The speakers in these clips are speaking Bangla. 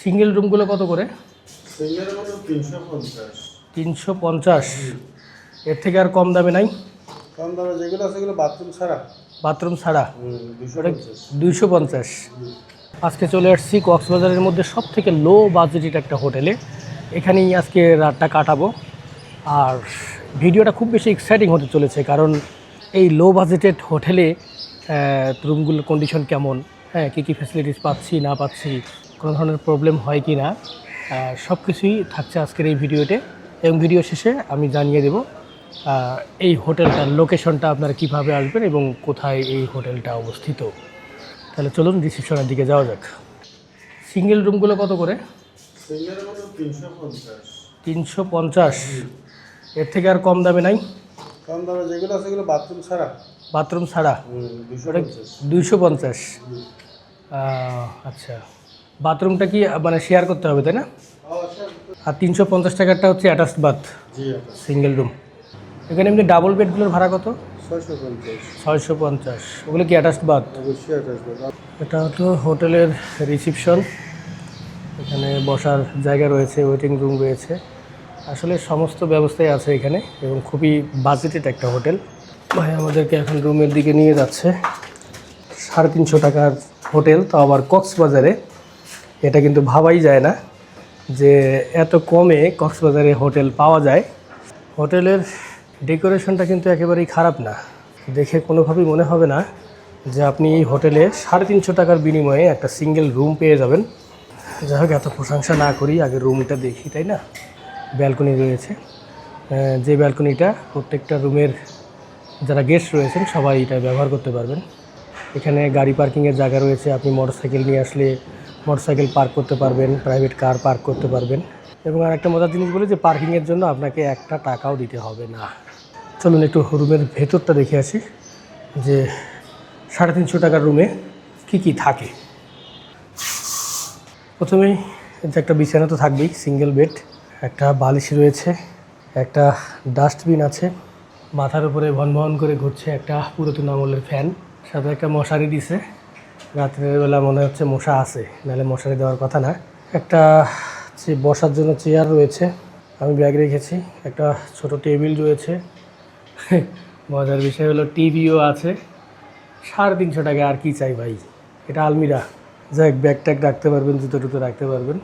সিঙ্গেল রুমগুলো কত করে? তিনশো পঞ্চাশ। এর থেকে আর কম দামে নাই? কম দামে যেগুলো আছে সেগুলো বাথরুম ছাড়া। বাথরুম ছাড়া? দুইশো পঞ্চাশ। আজকে চলে আসছি কক্সবাজারের মধ্যে সব থেকে লো বাজেটের একটা হোটেলে। এখানেই আজকে রাতটা কাটাবো। আর ভিডিওটা খুব বেশি এক্সাইটিং হতে চলেছে কারণ এই লো বাজেটেড হোটেলে রুমগুলোর কন্ডিশন কেমন? হ্যাঁ কী কী ফ্যাসিলিটিস পাচ্ছি না পাচ্ছি? কোনো ধরনের প্রবলেম হয় কি না সব কিছুই থাকছে আজকের এই ভিডিওতে। এবং ভিডিও শেষে আমি জানিয়ে দেব এই হোটেলটার লোকেশনটা আপনারা কীভাবে আসবেন এবং কোথায় এই হোটেলটা অবস্থিত। তাহলে চলুন রিসেপশনের দিকে যাওয়া যাক। সিঙ্গেল রুমগুলো কত করে? তিনশো পঞ্চাশ। এর থেকে আর কম দামে নাই? কম দামে যেগুলো আছে সেগুলো বাথরুম ছাড়া। বাথরুম ছাড়া? দুশো দুইশো পঞ্চাশ। আচ্ছা। বাথরুমটা কি মানে শেয়ার করতে হবে তাই না? আর তিনশো পঞ্চাশ টাকারটা হচ্ছে অ্যাটাচড বাথ সিঙ্গেল রুম এখানে এমনি ডাবল বেডগুলোর ভাড়া কত? ছয়শো পঞ্চাশ। ওগুলো কি অ্যাটাচড বাথ এটা হলো হোটেলের রিসিপশন এখানে বসার জায়গা রয়েছে ওয়েটিং রুম রয়েছে। আসলে সমস্ত ব্যবস্থাই আছে এখানে এবং খুবই বাজেটেড একটা হোটেল। ভাই আমাদেরকে এখন রুমের দিকে নিয়ে যাচ্ছে। সাড়ে তিনশো টাকার হোটেল তো আবার কক্সবাজারে। এটা কিন্তু ভাবাই যায় না যে এত কমে কক্সবাজারে হোটেল পাওয়া যায়। হোটেলের ডেকোরেশনটা কিন্তু একেবারেই খারাপ না। দেখে কোনোভাবেই মনে হবে না যে আপনি এই হোটেলে সাড়ে তিনশো টাকার বিনিময়ে একটা সিঙ্গেল রুম পেয়ে যাবেন। যাই হোক, এত প্রশংসা না করি আগে রুমটা দেখি, তাই না? ব্যালকনি রয়েছে। যে ব্যালকনিটা প্রত্যেকটা রুমের যারা গেস্ট রয়েছেন, সবাই এটা ব্যবহার করতে পারবেন। এখানে গাড়ি পার্কিংয়ের জায়গা রয়েছে, আপনি মোটরসাইকেল নিয়ে আসলে মোটরসাইকেল পার্ক করতে পারবেন প্রাইভেট কার পার্ক করতে পারবেন এবং আর একটা মজার জিনিস বলি যে পার্কিংয়ের জন্য আপনাকে একটা টাকাও দিতে হবে না। চলুন একটু রুমের ভেতরটা দেখে আসি যে সাড়ে তিনশো টাকার রুমে কী কী থাকে। প্রথমেই যে একটা বিছানা তো থাকবেই সিঙ্গেল বেড একটা বালিশ রয়েছে, একটা ডাস্টবিন আছে, মাথার উপরে ভন করে ঘুরছে একটা পুরাতন আমলের ফ্যান সাথে একটা মশারি দিছে। রাত্রের বেলা মনে হচ্ছে মশা আছে, নাহলে মশারি দেওয়ার কথা না। একটা বসার জন্য চেয়ার রয়েছে, আমি ব্যাগ রেখেছি, একটা ছোট টেবিল রয়েছে। মজার বিষয় হলো টিভিও আছে। সাড়ে তিনশো টাকা আর কি চাই ভাই? এটা আলমিরা। যাক ব্যাগ ট্যাগ রাখতে পারবেন, জুতো টুতো রাখতে পারবেন।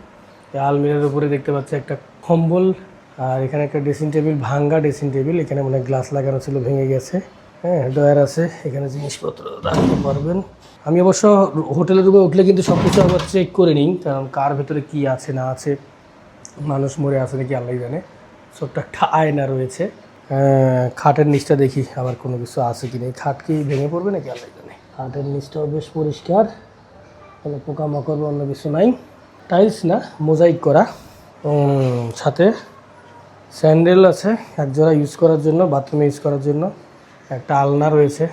আলমিরার উপরে দেখতে পাচ্ছি একটা কম্বল, আর এখানে একটা ড্রেসিং টেবিল ভাঙ্গা ড্রেসিং টেবিল এখানে মানে গ্লাস লাগানো ছিল, ভেঙে গেছে। হ্যাঁ ডয়ার আছে। এখানে জিনিসপত্র রাখতে পারবেন। আমি অবশ্য হোটেলের রুমে উঠলে কিন্তু সব কিছু আবার চেক করে নিই, কারণ কার ভেতরে কি আছে, না আছে, মানুষ মরে আছে নাকি আল্লাহ জানে। ছোট্ট একটা আয়না রয়েছে। খাটের নিচটা দেখি আবার কোনো কিছু আছে কি নেই। খাট কি ভেঙে পড়বে নাকি আল্লাহ জানে। খাটের নিচটাও বেশ পরিষ্কার। কোনো পোকামাকড় বা অন্য কিছু নাই। টাইলস না মোজাইক করা। সাথে স্যান্ডেল আছে এক জোড়া ইউজ করার জন্য বাথরুমে ইউজ করার জন্য। একটা আলনা রয়েছে,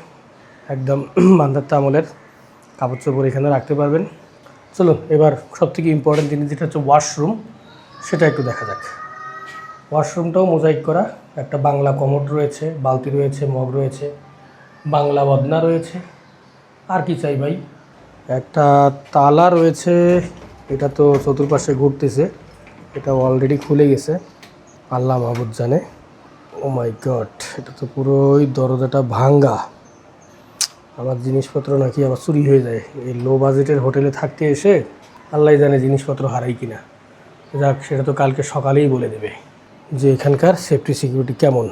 একদম বান্ধাত্তা আমলের কাপড় চোপড় এখানে রাখতে পারবেন। চলুন, এবার সবথেকে ইম্পর্টেন্ট জিনিস যেটা হচ্ছে ওয়াশরুম সেটা একটু দেখা যাক। ওয়াশরুমটাও মোজাইক করা, একটা বাংলা কমোড রয়েছে, বালতি রয়েছে, মগ রয়েছে, বাংলা বদনা রয়েছে, আর কি চাই ভাই? একটা তালা রয়েছে, এটা তো চতুর্পাশে ঘুরতেছে, এটা অলরেডি খুলে গেছে, আল্লাহ মাহবুদ জানে। ও মাই গড এটা তো পুরোই দরজাটা ভাঙ্গা। আমার জিনিসপত্র নাকি আবার চুরি হয়ে যায়। এই লো বাজেটের হোটেলে থাকতে এসে আল্লাহ জানে জিনিসপত্র হারাই কিনা। যাক, সেটা তো কালকে সকালেই বলে দেবে যে এখানকার সেফটি সিকিউরিটি কেমন।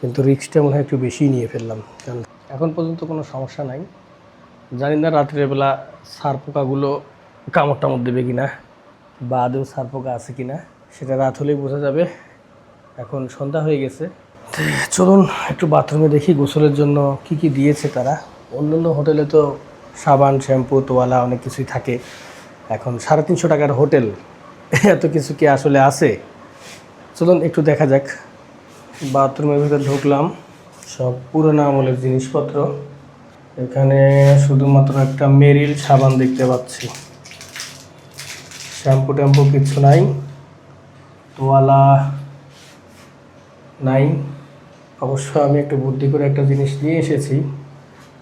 কিন্তু রিস্কটা মনে হয় একটু বেশিই নিয়ে ফেললাম। কারণ এখন পর্যন্ত কোনো সমস্যা নাই। জানি না রাত্রের বেলা সার পোকাগুলো কামড় টামড় দেবে কিনা, বা আদৌ সার পোকা আছে কিনা, সেটা রাত হলেই বোঝা যাবে। এখন সন্ধ্যা হয়ে গেছে। চলুন একটু বাথরুমে দেখি গোসলের জন্য কি কি দিয়েছে তারা। অন্যান্য হোটেলে তো সাবান, শ্যাম্পু, তোয়ালা অনেক কিছুই থাকে। এখন সাড়ে তিনশো টাকার হোটেল, এত কিছু কি আসলে আছে? চলুন একটু দেখা যাক। বাথরুমের ভিতরে ঢুকলাম, সব পুরোনো আমলের জিনিসপত্র। এখানে শুধুমাত্র একটা মেরিল সাবান দেখতে পাচ্ছি। শ্যাম্পু ট্যাম্পু কিছু নাই। তোয়ালা নাই। অবশ্য আমি একটু বুদ্ধি করে একটা জিনিস নিয়ে এসেছি।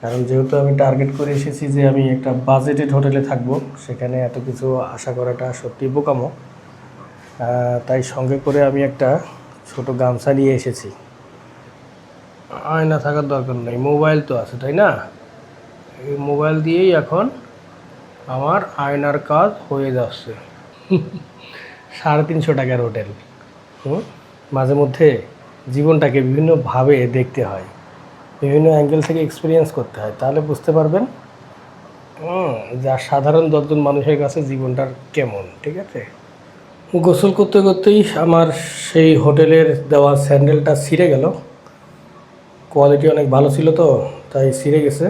কারণ যেহেতু আমি টার্গেট করে এসেছি যে আমি একটা বাজেটেড হোটেলে থাকব, সেখানে এত কিছু আশা করাটা সত্যি বোকামো। তাই সঙ্গে করে আমি একটা ছোট গামছা নিয়ে এসেছি। আয়না থাকার দরকার নেই মোবাইল তো আছে, তাই না? এই মোবাইল দিয়েই এখন আমার আয়নার কাজ হয়ে যাচ্ছে। সাড়ে তিনশো টাকার হোটেল হুম? মাঝে মধ্যে জীবনটাকে বিভিন্নভাবে দেখতে হয়। বিভিন্ন অ্যাঙ্গেল থেকে এক্সপিরিয়েন্স করতে হয়। তাহলে বুঝতে পারবেন যা সাধারণ দশজন মানুষের কাছে জীবনটার কেমন, ঠিক আছে? গোসল করতে করতেই আমার সেই হোটেলের দেওয়া স্যান্ডেলটা ছিঁড়ে গেল। কোয়ালিটি অনেক ভালো ছিল তো, তাই ছিঁড়ে গেছে।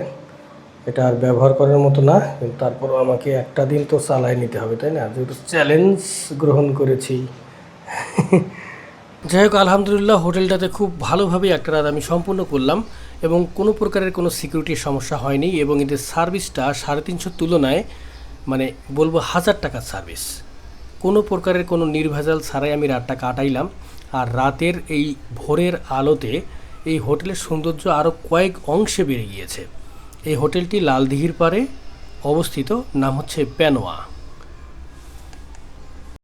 এটা আর ব্যবহার করার মতো না, কিন্তু তারপরও আমাকে একটা দিন তো চালায় নিতে হবে, তাই না? যেহেতু চ্যালেঞ্জ গ্রহণ করেছি। যাই হোক, আলহামদুলিল্লাহ, হোটেলটাতে খুব ভালোভাবেই একটা রাত আমি সম্পূর্ণ করলাম এবং কোনো প্রকারের কোনো সিকিউরিটির সমস্যা হয়নি এবং এদের সার্ভিসটা সাড়ে তিনশোর তুলনায় মানে বলব হাজার টাকার সার্ভিস। কোনো প্রকারের কোনো নির্ভেজাল ছাড়াই আমি রাতটা কাটাইলাম আর রাতের এই ভোরের আলোতে এই হোটেলের সৌন্দর্য আরও কয়েক অংশে বেড়ে গিয়েছে। এই হোটেলটি লালদিঘির পারে অবস্থিত, নাম হচ্ছে প্যানোয়া।